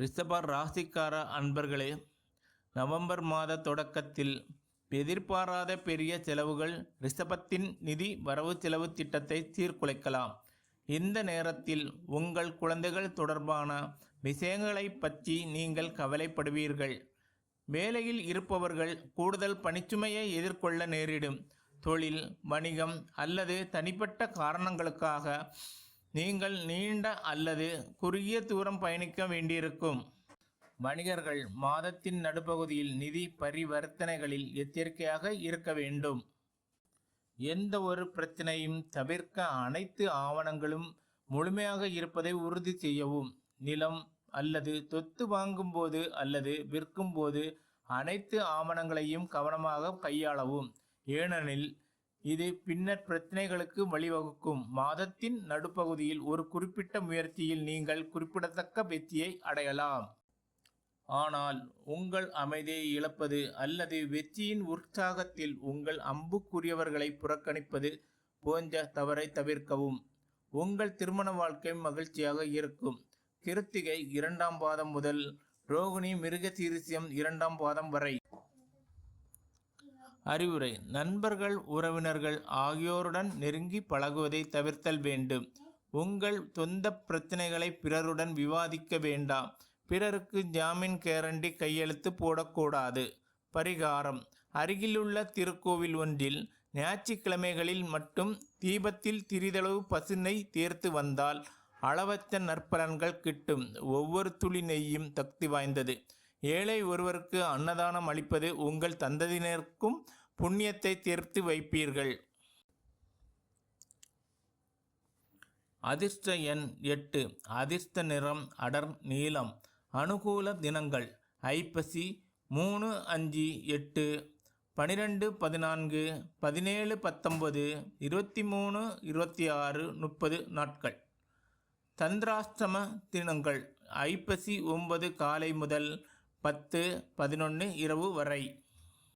ரிஷப ராசிக்கார அன்பர்களே நவம்பர் மாத தொடக்கத்தில் எதிர்பாராத பெரிய செலவுகள் ரிஷபத்தின் நிதி வரவு செலவு திட்டத்தை சீர்குலைக்கலாம். இந்த நேரத்தில் உங்கள் குழந்தைகள் தொடர்பான விஷயங்களை பற்றி நீங்கள் கவலைப்படுவீர்கள். வேலையில் இருப்பவர்கள் கூடுதல் பணிச்சுமையை எதிர்கொள்ள நேரிடும். தொழில் வணிகம் அல்லது தனிப்பட்ட காரணங்களுக்காக நீங்கள் நீண்ட அல்லது குறுகிய தூரம் பயணிக்க வேண்டியிருக்கும். வணிகர்கள் மாதத்தின் நடுப்பகுதியில் நிதி பரிவர்த்தனைகளில் எச்சரிக்கையாக இருக்க வேண்டும். எந்த ஒரு பிரச்சனையும் தவிர்க்க அனைத்து ஆவணங்களும் முழுமையாக இருப்பதை உறுதி செய்யவும். நிலம் அல்லது தொத்து வாங்கும்போது அல்லது விற்கும்போது அனைத்து ஆவணங்களையும் கவனமாக கையாளவும். ஏனெனில் இது பின்னர் பிரச்சனைகளுக்கு வழிவகுக்கும். மாதத்தின் நடுப்பகுதியில் ஒரு குறிப்பிட்ட முயற்சியில் நீங்கள் குறிப்பிடத்தக்க வெற்றியை அடையலாம். ஆனால் உங்கள் அமைதியை இழப்பது அல்லது வெற்றியின் உற்சாகத்தில் உங்கள் அம்புக்குரியவர்களை புறக்கணிப்பது போன்ற தவறை தவிர்க்கவும். உங்கள் திருமண வாழ்க்கை மகிழ்ச்சியாக இருக்கும். கிருத்திகை இரண்டாம் பாதம் முதல் ரோகிணி மிருகசீரிசியம் இரண்டாம் பாதம் வரை. அறிவுரை. நண்பர்கள் உறவினர்கள் ஆகியோருடன் நெருங்கி பழகுவதை தவிர்த்தல் வேண்டும். உங்கள் சொந்த பிரச்சனைகளை பிறருடன் விவாதிக்க வேண்டாம். பிறருக்கு ஜாமீன் கேரண்டி கையெழுத்து போடக்கூடாது. பரிகாரம். அருகிலுள்ள திருக்கோவில் ஒன்றில் ஞாயிற்றுக்கிழமைகளில் மட்டும் தீபத்தில் திரிதளவு பசுனை தேர்த்து வந்தால் அளவற்ற நற்பலன்கள் கிட்டும். ஒவ்வொரு துளி நெய்யும் சக்தி வாய்ந்தது. ஏழை ஒருவருக்கு அன்னதானம் அளிப்பது உங்கள் தந்ததியினருக்கும் புண்ணியத்தை தீர்த்து வைப்பீர்கள். அதிர்ஷ்ட எண் எட்டு. அதிர்ஷ்ட நிறம் அடர் நீளம் அனுகூல தினங்கள். ஐப்பசி மூணு அஞ்சு எட்டு. பனிரெண்டு பதினான்கு. பதினேழு பத்தொம்பது இருபத்தி மூணு இருபத்தி ஆறு முப்பது நாட்கள். தந்திராஷ்டம தினங்கள். ஐப்பசி ஒன்பது காலை முதல் பத்து பதினொன்று இரவு வரை.